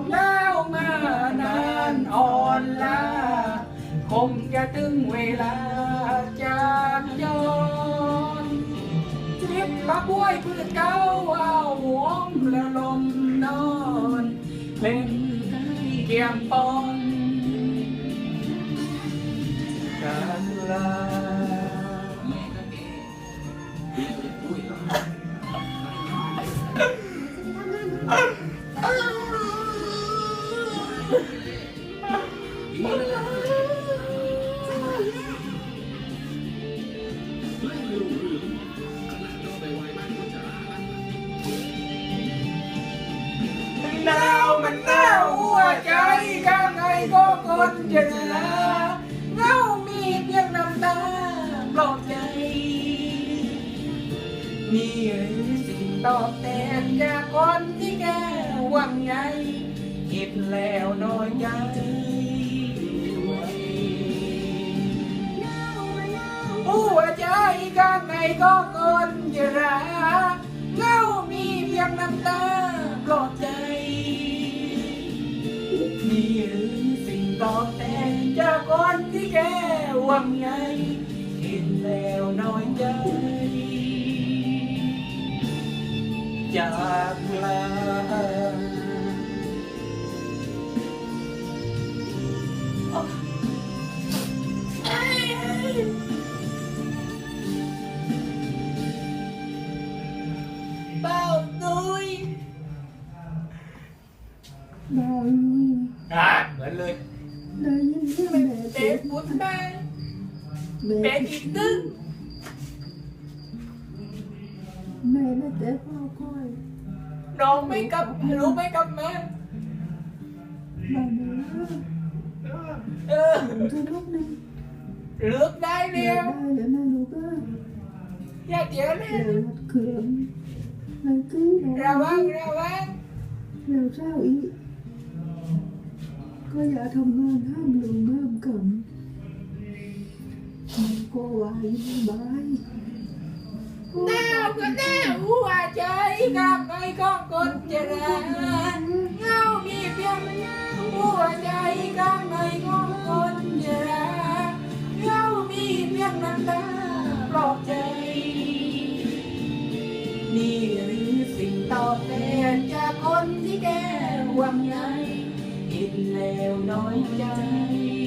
บแล้วมานานอ่อนล้าคงจะถึงเวลาจากย้อนจิบปะบ้วยพืชเก้าเอาหวงแล้วลมนอนเล่นเกียมปอนการลามัน นจะลาเงามีเพียงน้ำตาปลอบใจ นี่หรือสิ่งตอบแทนจากคนที่แกหวังใยคิดแล้วน้อยใจหัวใจข้างในก็คนจะรัก quanh ấy thịt leo nói chơi chợt là bao tôi bao à mệt lên bé bốn ba bé chín tư mẹ nó để vào coi nó mẹ cặp lũ mấy cặp này, lượt đây đi em dạ chịu đi cường rồi cứ ra bác ra bác rồi sao ý กบุญแม่แม่เป็นอีกตึ้งแม่น่าจะเฝ้าคอยน้องไม่กลับรู้ไม่กลับมามาเนื้อเออทุกลูกนึงเลือกได้เดี๋เดียยววได้แล้วกเอ้ยอย่าเด็นะเดี๋ยวรัดเขื่อนในกี้น้ระองวังระวังเดี๋ยวเช้าอีกก็อย่าทำงานห้ามลงห้ามกันก็ไหวบายหนาวก็หนาวหัวใจข้างในก็คนจะรักเงามีเพียงหัวใจข้างในก็คนจรักเงามีเพียงน้ำตาปลอบใจ นี่หรือสิ่งตอบแทนจากคนที่แกหวังใย lèo nói chơi